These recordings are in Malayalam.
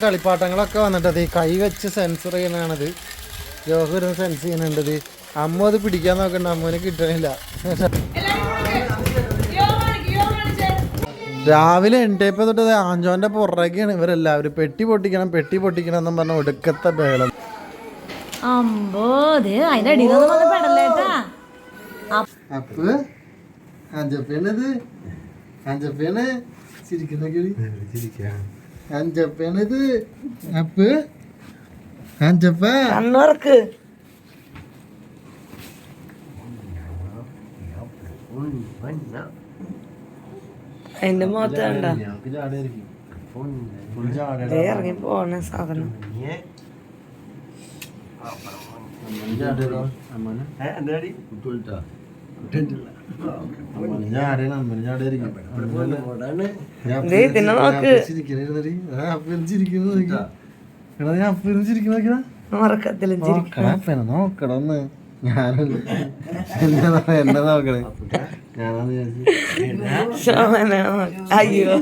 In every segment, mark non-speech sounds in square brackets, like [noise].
കളിപ്പാട്ടങ്ങളൊക്കെ വന്നിട്ടത് ഈ കൈ വെച്ച് സെൻസർ ചെയ്യണത് ജോഹുരം സെൻസ് ചെയ്യുന്നുണ്ടത് അമ്മ അത് പിടിക്കാൻ നോക്കണ്ട അമ്മന് കിട്ടണില്ല. രാവിലെ എൺടേപ്പ് തൊട്ടത് ആഞ്ചോന്റെ പുറകെയാണ് ഇവരെല്ലാവരും പെട്ടി പൊട്ടിക്കണം പെട്ടി പൊട്ടിക്കണം എന്നും പറഞ്ഞ ഒടുക്കത്തെ ബേളം അമ്പോ അതിന്റെ അടിയിൽ അപ്പ്. അഞ്ചപ്പേണത് അഞ്ചപ്പേണ് ചിരിക്കുന്ന കിളി അഞ്ചപ്പേണത് അപ്പ് അഞ്ചപ്പ കണ്ണുറക്ക്. അതിന്റെ മുഖത്ത് കണ്ട. ദേ ഇറങ്ങി പോണ സാധനം. ദേ ചിരിക്കും നോക്കടന്ന്. ഞാനല്ല എന്നെ നോക്കണേ. അയ്യോ.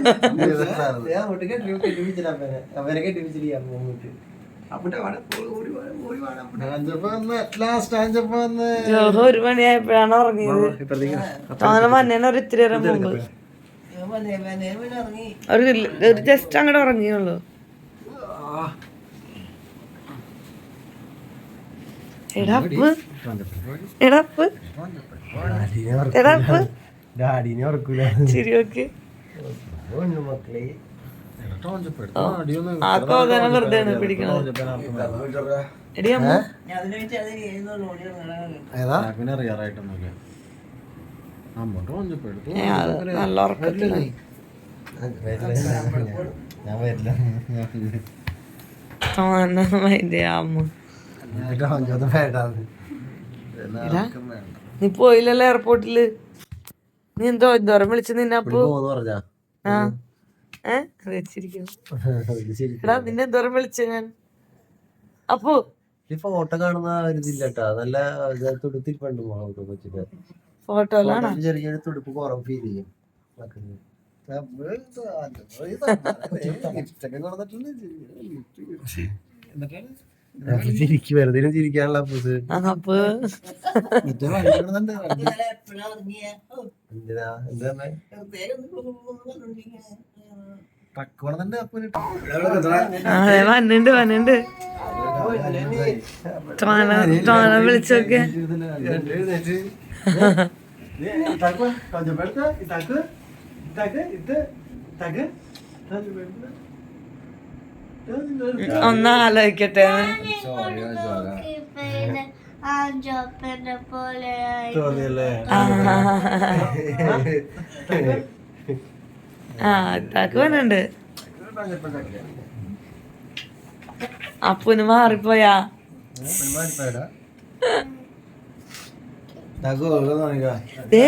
അഞ്ചപ്പ വന്ന് ലാസ്റ്റ് അഞ്ചപ്പ വന്ന്. ജോഹ ഒരു മണിയായപ്പോഴാണ് ഉറങ്ങിയത്. അങ്ങനെ വന്നേനെ ഒരു ഇത്തിരി നേരം മുമ്പ്. ഒരു ഒരു ജസ്റ്റ് അങ്ങോട്ട് ഉറങ്ങിയുള്ളൂ. എടാപ്പ് എടാപ്പ് എടാപ്പ് ഡാഡിനെ ഉറക്കൂല. ആ. വെറുതെ പിടിക്കണത്. നല്ല ഞാൻ വരില്ല. നീ പോയില്ലല്ലോ എയർപോർട്ടിൽ നീ എന്തോ എന്തോരം വിളിച്ചു നിന്നെ അപ്പു പോന്ന് പറഞ്ഞാ ആ ഏ [laughs] വെച്ചിരിക്കുന്നു. എടാ നിന്നെ എന്തോരം വിളിച്ചു ഞാൻ? അപ്പു? ഫോട്ടോ കാണുന്ന ഒരു ഇതില്ലട്ടാ നല്ല തുടുത്തിരിപ്പുണ്ട് മുഖമൊക്കെ വെച്ചിട്ട്. ഫോട്ടോയിലാണോ? ചെറിയൊരു തുടുപ്പ് കുറവ് ഫീൽ ചെയ്യും. ചിരിക്കും വെറുതെ ചിരിക്കാനുള്ള പൂസ് ആ, അപ്പു എന്തിനാ? എന്താ പക്കോണന്നെ അപ്പന്. അതെ വന്നുണ്ട് വന്നുണ്ട്. തോന തോന വിളിച്ചോക്കെ. ഒന്ന് ആലോചിക്കട്ടെ. ആ താക്ക് വന്നുണ്ട് അപ്പുന് മാറിപ്പോയാ. ദേ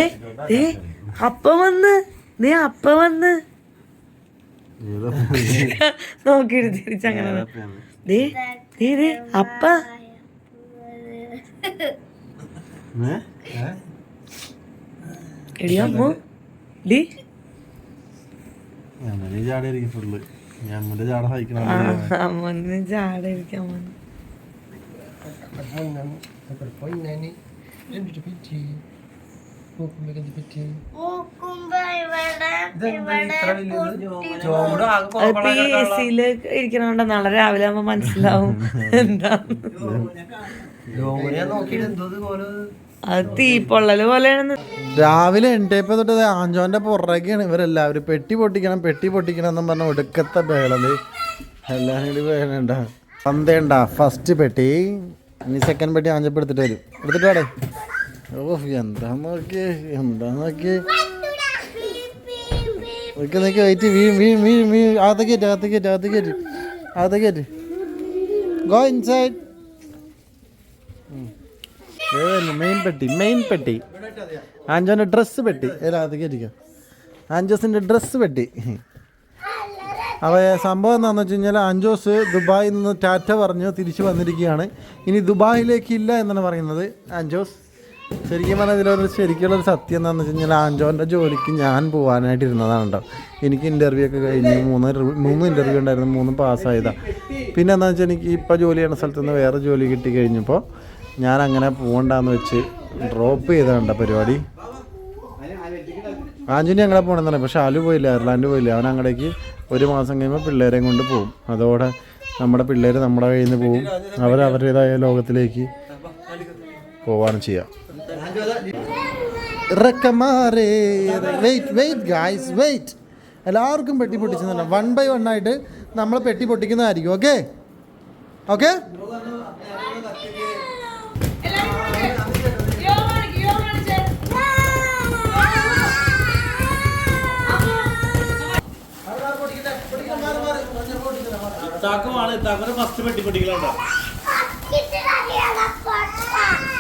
ദേ അപ്പ വന്ന് നീ അപ്പ വന്ന്. [laughs] നോക്കിയിട്ട് തിരിച്ചങ്ങനെ ദേ ദേ ദേ അപ്പ. എടി അമ്മു. ഡി. ഞാൻ ചാടിയായിരിക്കും ഫുള്ള് ഞാൻ അമ്മന്റെ ചാട സഹിക്കണം അമ്മന് ചാടിരിക്കാൻ വന്നു അത് പി എസ് സിയിൽ ഇരിക്കണോണ്ട നാളെ രാവിലെ ആവുമ്പോ മനസ്സിലാവും. എന്താ? അത് തീപ്പൊള്ളൽ പോലെയാണ് രാവിലെ എൺടേപ്പ് തൊട്ട് ആഞ്ചോന്റെ പുറകെയാണ്. ഇവരെല്ലാവരും പെട്ടി പൊട്ടിക്കണം പെട്ടി പൊട്ടിക്കണം എന്ന് പറഞ്ഞ ഒടുക്കത്തെ ബേളൽ എല്ലാരും കൂടി വേണണ്ട പന്തേണ്ട ഫസ്റ്റ് പെട്ടി. ഇനി സെക്കൻഡ് പെട്ടി ആഞ്ചപ്പ് എടുത്തിട്ട് വരും. എടുത്തിട്ട് വേടേ. ഓ എന്താ നോക്കി എന്താ നോക്കി നിൽക്ക് നിൽക്ക് വൈറ്റ് വീ വീ വീ വീ അകത്തേക്ക് കയറ്റി അകത്തേക്ക് കയറ്റി. അകത്തേക്ക് കയറ്റി. അകത്തേക്ക് കയറ്റി ഗോ ഇൻസൈഡ് മെയിൻ പെട്ടി മെയിൻ പെട്ടി. ആൻജോന്റെ ഡ്രസ്സ് പെട്ടി. അതിനകത്തേക്ക് ഇരിക്കാം ആൻജോസിന്റെ ഡ്രസ്സ് പെട്ടി. അവ സംഭവം എന്താണെന്ന് വെച്ച് കഴിഞ്ഞാൽ അഞ്ചോസ് ദുബായിൽ നിന്ന് ടാറ്റ പറഞ്ഞു തിരിച്ചു വന്നിരിക്കുകയാണ്. ഇനി ദുബായിലേക്ക് ഇല്ല എന്നാണ് പറയുന്നത്. അഞ്ചോസ് ശരിക്കും പറഞ്ഞാൽ ഇതിലൊരു ശരിക്കുള്ള ഒരു സത്യം എന്താണെന്ന് വെച്ച് കഴിഞ്ഞാൽ ആൻജോന്റെ ജോലിക്ക് ഞാൻ പോകാനായിട്ട് ഇരുന്നതാണ് കേട്ടോ. എനിക്ക് ഇന്റർവ്യൂ ഒക്കെ കഴിഞ്ഞ് മൂന്ന് മൂന്ന് ഇന്റർവ്യൂ ഉണ്ടായിരുന്നു മൂന്നും പാസ്സായതാണ് പിന്നെ എന്താണെന്ന് വെച്ചാൽ എനിക്ക് ഇപ്പോൾ ജോലി ചെയ്യുന്ന സ്ഥലത്ത് നിന്ന് വേറെ ജോലി കിട്ടി കഴിഞ്ഞപ്പോൾ ഞാൻ അങ്ങനെ പോകണ്ടെന്ന് വെച്ച് ഡ്രോപ്പ് ചെയ്തതാണ് പരിപാടി. ആഞ്ചുനി ഞങ്ങളെ പോകണമെന്നാണ് പക്ഷെ ആലു പോയില്ല അയർലാൻഡ് പോയില്ല. അവൻ അങ്ങടേക്ക് ഒരു മാസം കഴിയുമ്പോൾ പിള്ളേരെയും കൊണ്ട് പോകും അതോടെ നമ്മുടെ പിള്ളേർ നമ്മുടെ കയ്യിൽ നിന്ന് പോകും അവർ അവരുടേതായ ലോകത്തിലേക്ക് പോവാണ് ചെയ്യുക വെയിറ്റ് വെയിറ്റ് ഗായ്സ് വെയിറ്റ് എല്ലാവർക്കും പെട്ടി പൊട്ടിച്ചെന്നല്ല. വൺ ബൈ വൺ ആയിട്ട് നമ്മൾ പെട്ടി പൊട്ടിക്കുന്നതായിരിക്കും ഓക്കെ ഓക്കെ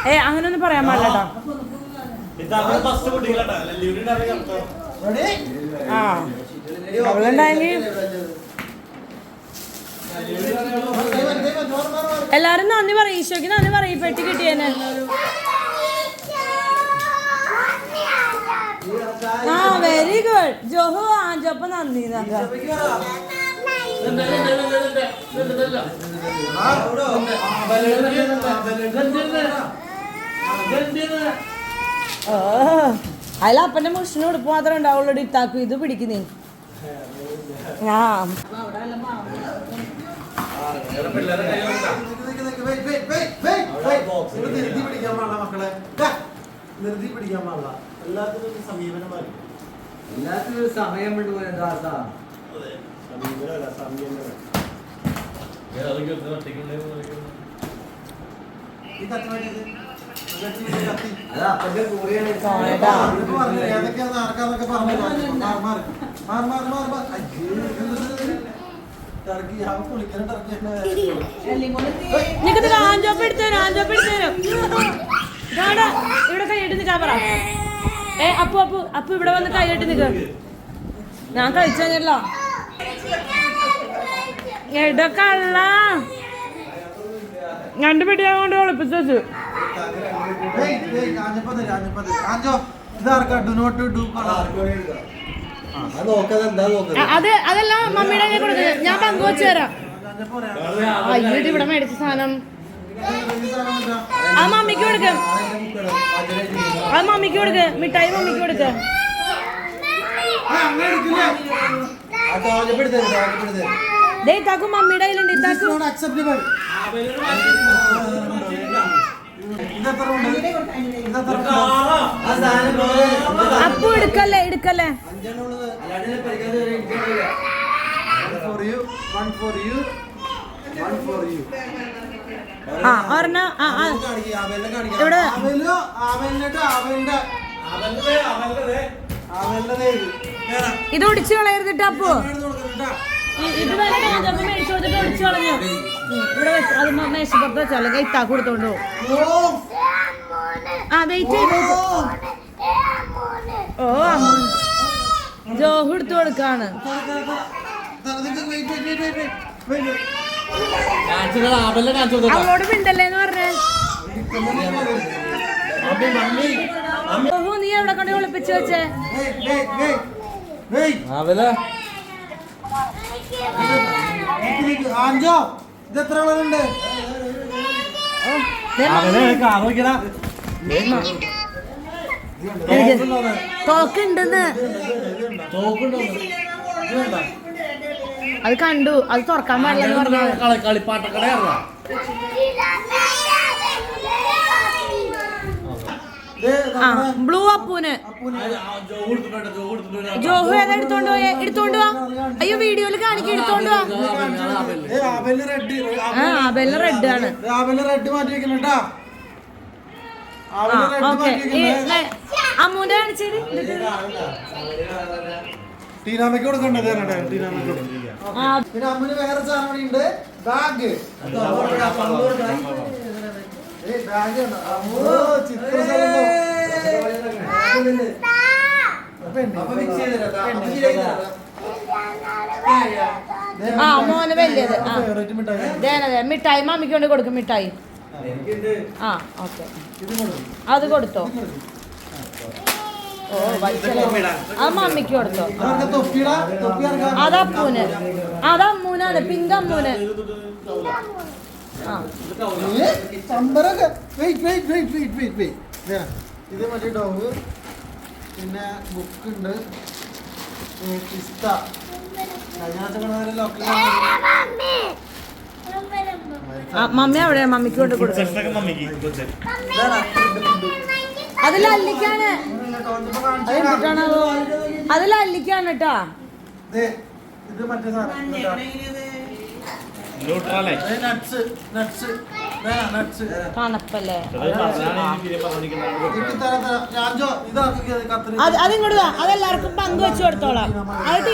ഏ അങ്ങനൊന്നും പറയാൻ പാടില്ല ആ അവളുണ്ടായെങ്കിൽ എല്ലാരും നന്ദി പറയും ഈശോക്ക് നന്ദി പറയും പെട്ടി കിട്ടിയെന്നെ ആ വെരി ഗുഡ് ജോഹു ആഞ്ചപ്പ നന്ദി നന്ദി. അതിൽ അപ്പന്റെ മുഷിന് ഉടുപ്പ് മാത്രമേ ഉണ്ടാവുള്ളൂ ഇട്ടാക്കും ഇത് പിടിക്കുന്നേ ആ. നിർത്തി പിടിക്കാൻ പാടില്ല മക്കളെ നിർത്തി പിടിക്കാൻ പാടില്ല എല്ലാത്തിനും ഒരു സമീപനം മതി എല്ലാത്തിനും ഒരു സമയം വിട്ടു പോയ ദാസ സമീപനമല്ല എന്ത് ഇത്? ടർക്കി ആഞ്ചോപ്പ് ആഞ്ചോപ്പ് ഇവിടെ കൈയിട്ട് നിൽക്കാൻ പറ. ഏ അപ്പു അപ്പു അപ്പു ഇവിടെ വന്ന് കൈയിട്ട് നിൽക്ക ഞാൻ കഴിച്ചു കഴിഞ്ഞല്ലോ. എടക്കള്ള രണ്ട് പെട്ടിയാ കൊണ്ട് ഒളിപ്പിച്ചു അത് അതെല്ലാം മമ്മിയുടെ കയ്യിൽ കൊടുക്കുന്നത് ഞാൻ പങ്കുവച്ചു തരാം. അയ്യോ ഇവിടെ മേടിച്ച സാധനം? ആ മമ്മിക്ക് കൊടുക്ക. ആ മമ്മിക്ക് കൊടുക്ക. മിഠായി മമ്മിക്ക് കൊടുക്ക. ഇതാക്കും മമ്മിയുടെ കയ്യിലുണ്ട് This അപ്പു എടുക്കല്ലേ എടുക്കല്ലേ. ആ ഒരെണ്ണ ആ ആ. ആ വെള്ളം കാണിക്ക്. ഇവിടെ ഇത്. ഒടിച്ചു കളയരുത് ഒടിച്ചു കളയരുതിട്ട് അപ്പു എടുത്ത് കൊടുക്കണം കേട്ടാ. ഇ- ഇത് വരെ രാജാവ് മേടിച്ചു കൊടുത്തിട്ട് ഒടിച്ചു കളഞ്ഞു. ഇവിടെ അത് മേശപ്പുറത്ത് വെച്ചാൽ അല്ലെങ്കിൽ കൊടുത്തോണ്ട് ആ വെയിറ്റ് ഓ ജോഹു എടുത്തു കൊടുക്കാണ്. അവളോട് മിണ്ടല്ലേന്ന് പറഞ്ഞേ. ജോഹു നീ എവിടെ കൊണ്ട് ഒളിപ്പിച്ചു വെച്ചേ? ഇത് എത്ര. തോക്കുണ്ടെന്ന്. അത് കണ്ടു. അത് തുറക്കാൻ പാടില്ലെന്ന് പറഞ്ഞു ദേ, ആ ബ്ലൂ അപ്പൂന് അപ്പൂന് ജോഹു ഏതാ എടുത്തോണ്ട് പോയെ എടുത്തോണ്ട് വാ അയ്യോ വീഡിയോയിൽ കാണിക്ക എടുത്തോണ്ട് വാ ആ റെഡ് ആണ് അവലിന് റെഡ് മാറ്റി വെക്കണം ആ അവലിന് റെഡ് മാറ്റി വെക്കണേ അമ്മൂന്റെ കാണിച്ചത് ടീനാമയ്ക്ക് കൊടുക്കണ്ടേ തരണേ ടീനാമയ്ക്ക് കൊടുക്കണം. ആ പിന്നെ അമ്മൂന് വേറെ സാധനം ഉണ്ട് ബാഗ് ആ മോന് വലിയത്. ആ. മിഠായി. മാമിക്ക് മമ്മിക്ക് കൊണ്ട് കൊടുക്കും മിഠായി. എനിക്കുണ്ട് ആ ഓക്കെ. അത് കൊടുത്തോ? ഓ അത് മമ്മിക്ക് കൊടുത്തോ? അവർക്ക് തൊപ്പിടാ. തൊപ്പി ആ. Wait wait wait wait wait wait ഇത്. മറ്റേ ഡോഗ് പിന്നെ ബുക്ക് ഉണ്ട്. പിസ്ത. മമ്മി. അവിടെ മമ്മിക്ക് കൊണ്ട് കൊടുക്കാണ് അതിലല്ലിക്കാണ് ലല്ലിക്കാണ് കേട്ടാ. ഇത് മറ്റേ സാധനം തണുപ്പല്ലേ? അത് അതിങ്ങോട്ട് അതെല്ലാവർക്കും പങ്ക് വെച്ച് കൊടുത്തോളാം. അത്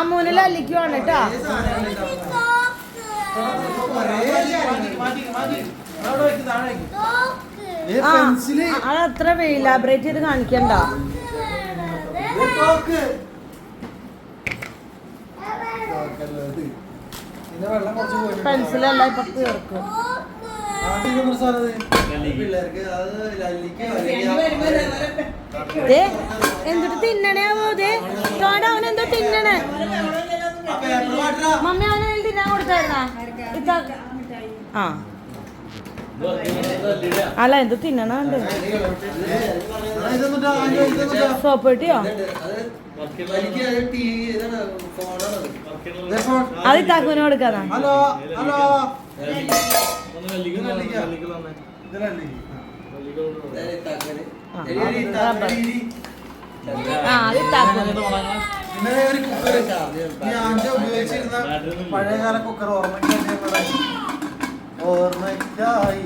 അമ്മൂന് ലല്ലിക്കുവാണ് കേട്ടാ. ആ പെൻസിൽ അത് അത്ര ചെയ്ത് കാണിക്കണ്ട തോക്ക് പിന്നെ വെള്ളം കുറച്ച് പോയിട്ട് പെൻസിലല്ല ഇപ്പൊ തീർക്കും. എന്തിട്ട് തിന്നണേ അവൻ എന്തോ തിന്നണേ. മമ്മി അവനെ തിന്നാൻ കൊടുത്തായിരുന്നാ? ആ. അല്ല എന്ത് തിന്നണുണ്ട് സോപ്പ് കിട്ടിയോ അത് ഇന്നലെ ഇത്താക്കുവിന് ഹലോ ആ, അത് ഇത്താക്കുവിന് പിന്നെ ഒരു കുക്കർ ഈ ആൻജ ഉപയോഗിച്ചിരുന്ന പഴയകാല കുക്കർ ഓർമ്മയ്ക്കായി ഓർമ്മയ്ക്കായി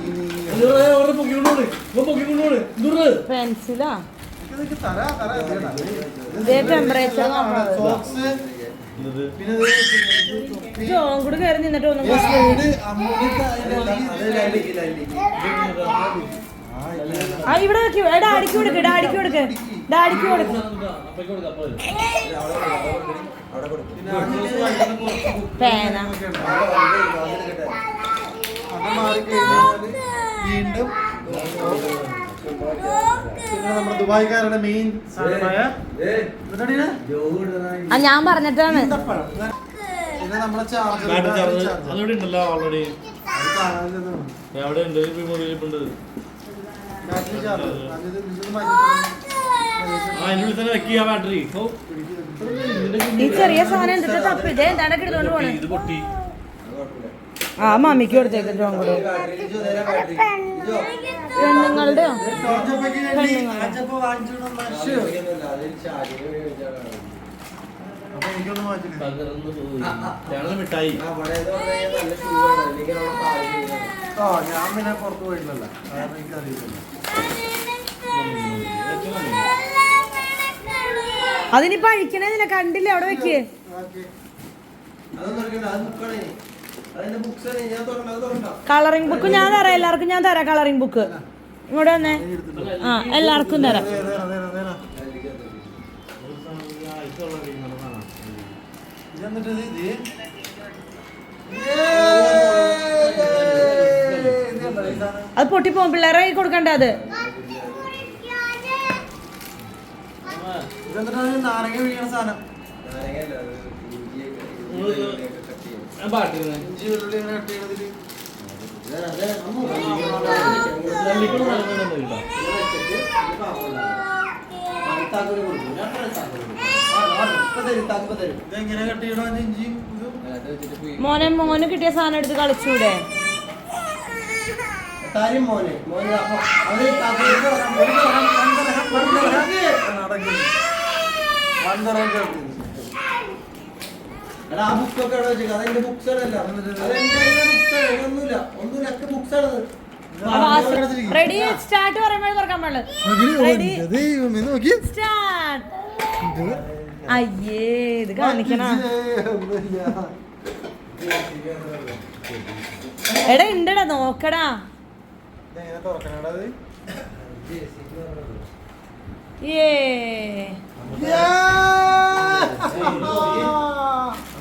പെൻസിലാ? ഇതൊക്കെ തരാ തരാ ഇതേ ടെമ്പറേച്ചർ സോക്സ് ജോൺ കൂടെ കയറി നിന്നിട്ട് ഒന്നും ആ ഇവിടെ വെക്ക്. ഡാഡിക്ക് കൊടുക്ക് ഡാഡിക്ക് കൊടുക്ക്. ഡാഡിക്ക് കൊടുക്ക്. പേന. ഉണ്ട്. വീണ്ടും പിന്നെ നമ്മുടെ ദുബായ്ക്കാരുടെ മെയിൻ സാധനമായ ആ ഞാൻ പറഞ്ഞിട്ടാണ്. ഈന്തപ്പഴം. പിന്നെ നമ്മുടെ ചാർജർ അതോടെ ഉണ്ടല്ലോ ഓൾറെഡി എവിടെ ഉണ്ട്. ബാറ്ററി ചാർജർ ആ ഉള്ളിൽ തന്നെ വെക്കുക ബാറ്ററി ഈ ചെറിയ സാധനം എന്തിട്ട് തപ്പി. ഇതേ എന്താണ്ടൊക്കെ എടുത്തോണ്ട് പോണേ? ഇത് പൊട്ടി. ആ മമ്മിക്ക് കൊടുത്തേക്ക് ജോൺ കൂടെ ബാറ്ററി ലിജോ നേരെ ബാറ്ററി ലിജോ പെണ്ണുങ്ങളുടെയോ? ടോർച്ചപ്പയ്ക്ക് വേണ്ടി അഞ്ചപ്പ വാങ്ങിച്ചു ബാറ്ററിയൊന്നുമില്ല അതിൽ ചാർജിങ് ഉപയോഗിച്ചാണ് അപ്പൊ എനിക്കൊന്ന് മാറ്റില്ല തകർന്നു പോയി ഞങ്ങൾ മിഠായി ഞാൻ പിന്നെ പുറത്ത് കാരണം എനിക്കറിയില്ല അതിനിപ്പോ അഴിക്കണേന്നില്ല കണ്ടില്ലേ അവിടെ വെക്കേ. അതൊന്നും അത് ബുക്കാണ് കളറിംഗ് ബുക്ക് ഞാൻ തരാം എല്ലാവർക്കും ഞാൻ തരാം കളറിംഗ് ബുക്ക് ഇങ്ങോട്ട് വന്നേ. ആ എല്ലാവർക്കും തരാം ഇതെന്നിട്ട് ഇത്? ഇത്? അത് പൊട്ടിപ്പോവും പിള്ളേരെ കൈ കൊടുക്കണ്ട അത്? നാരങ്ങ വീഴണ സാധനം. മോനെ മോന് കിട്ടിയ സാധനം എടുത്ത് കളിച്ചൂടെ? മോനെ മോനെ അവർ ഇത്താക്ക് കൊടുക്കും. ഒരു തരാം, രണ്ട് തരാം, രണ്ട് തരാം. നടക്കുന്നു വന്തരം കേട്ടു എടാ, ആ ബുക്കൊക്കെ അവിടെ വെച്ചേക്ക്. അതെന്റെ ബുക്സുകളല്ല അതെന്റെ ബുക്സ് ഒന്നുമില്ല. ഒന്നുമില്ല. ഒക്കെ ബുക്സാണത് റെഡി സ്റ്റാർട്ട് പറയുമ്പോൾ തുറക്കാൻ പാടില്ല. സ്റ്റാർട്ട് അയ്യേ ഇത് കാണിക്കണ? എടാ ഉണ്ടടാ നോക്കടാ. ഏ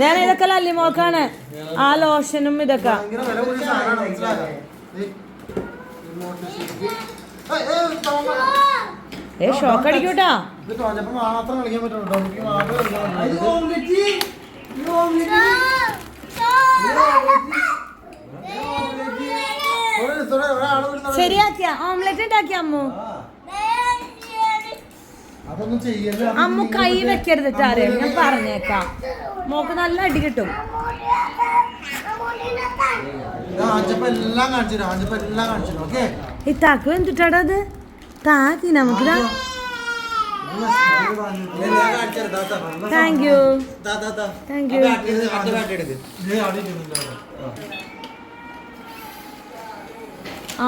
ഞാൻ ഇതൊക്കെ ലല്ലിമോക്കാണ് ആ ലോഷനും ഇതൊക്കെ. ഏ ഷോക്ക് അടിക്കൂട്ടാ? മാത്രം കളിക്കാൻ പറ്റുള്ളൂ ശരിയാക്കിയ? ഓംലെറ്റ് ഉണ്ടാക്കിയ അമ്മു? അമ്മു കൈ വെക്കരുത് അറിയാം? ഞാൻ പറഞ്ഞേക്കാം. മോക്ക് നല്ല അടി കിട്ടും. ആഞ്ചപ്പ എല്ലാം കാണിച്ചു തരാം. ആഞ്ചപ്പ എല്ലാം കാണിച്ചു തരാം ഓക്കെ? ഈ താക്ക് എന്തിട്ടാടാ അത്? താത്തി നമുക്ക് താങ്ക് യു. Thank you.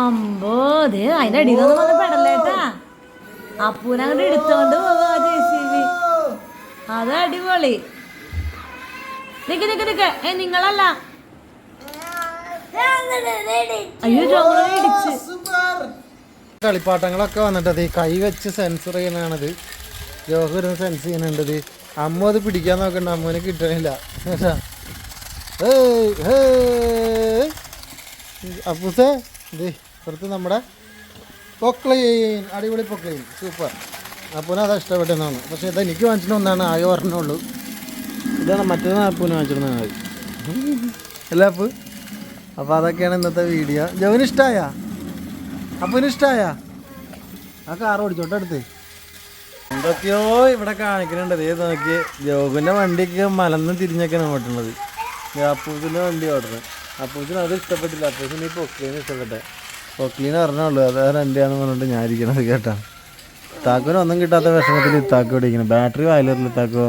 അമ്പോ ദേ അതിന്റെ അടിയിൽ നിന്ന് വന്ന് പെടല്ലേട്ടാ അപ്പൂനെ എടുത്തോണ്ട് പോവാ ബി അത് അടിപൊളി. നിക്ക് നിക്ക് നിക്ക്. ഏ നിങ്ങളല്ല. അയ്യോ ഇടിച്ച്. കളിപ്പാട്ടങ്ങളൊക്കെ വന്നിട്ട് അത് കൈ വെച്ച് സെൻസർ ചെയ്യണാണിത് യോഗ വരുന്ന സെൻസ് ചെയ്യുന്നുണ്ട് അമ്മ അത് പിടിക്കാൻ നോക്കണ്ട അമ്മനെ കിട്ടണില്ല. കേട്ടാ. അപ്പൂസേ ഇത് പുറത്ത് നമ്മുടെ പൊക്ലീൻ അടിപൊളി പൊക്ലീൻ സൂപ്പർ. അപ്പൂനെ അതാ ഇഷ്ടപ്പെട്ടതാണ് പക്ഷെ ഇത് എനിക്ക് വാങ്ങിച്ചിട്ട് ഒന്നാണ് ആകെ പറഞ്ഞുള്ളൂ ഇതാണ് മറ്റേത് അപ്പൂന് വാങ്ങിച്ചിരുന്നത് അല്ലേ അപ്പു? അപ്പോൾ അതൊക്കെയാണ് ഇന്നത്തെ വീഡിയോ. ജവന് ഇഷ്ടമായ അപ്പൂന് ഇഷ്ടമായ ആ കാർ ഓടിച്ചോട്ടെ അടുത്ത്. എന്തൊക്കെയോ ഇവിടെ കാണിക്കുന്നുണ്ട്. ഇതേ നോക്കി ജോബിന്റെ വണ്ടിക്ക് മലന്ന് തിരിഞ്ഞൊക്കെയാണ് ഓട്ടുന്നത് അപ്പൂസിന്റെ വണ്ടി ഓടുന്നത്. അപ്പൂസിന് അത് ഇഷ്ടപ്പെട്ടില്ല. അപ്പൂസിന് ഈ പൊക്ലീന് ഇഷ്ടപ്പെട്ടെ. പൊക്ലീന് പറഞ്ഞുള്ളൂ അത് ആണെന്ന് പറഞ്ഞിട്ട് ഞാൻ ഇരിക്കണത് കേട്ടാ. താക്കോന് ഒന്നും കിട്ടാത്ത വിഷമത്തിൽ ഇത്താക്കോ ഓടിക്കുന്നത് ബാറ്ററി വായിലില്ല ഇത്താക്കോ?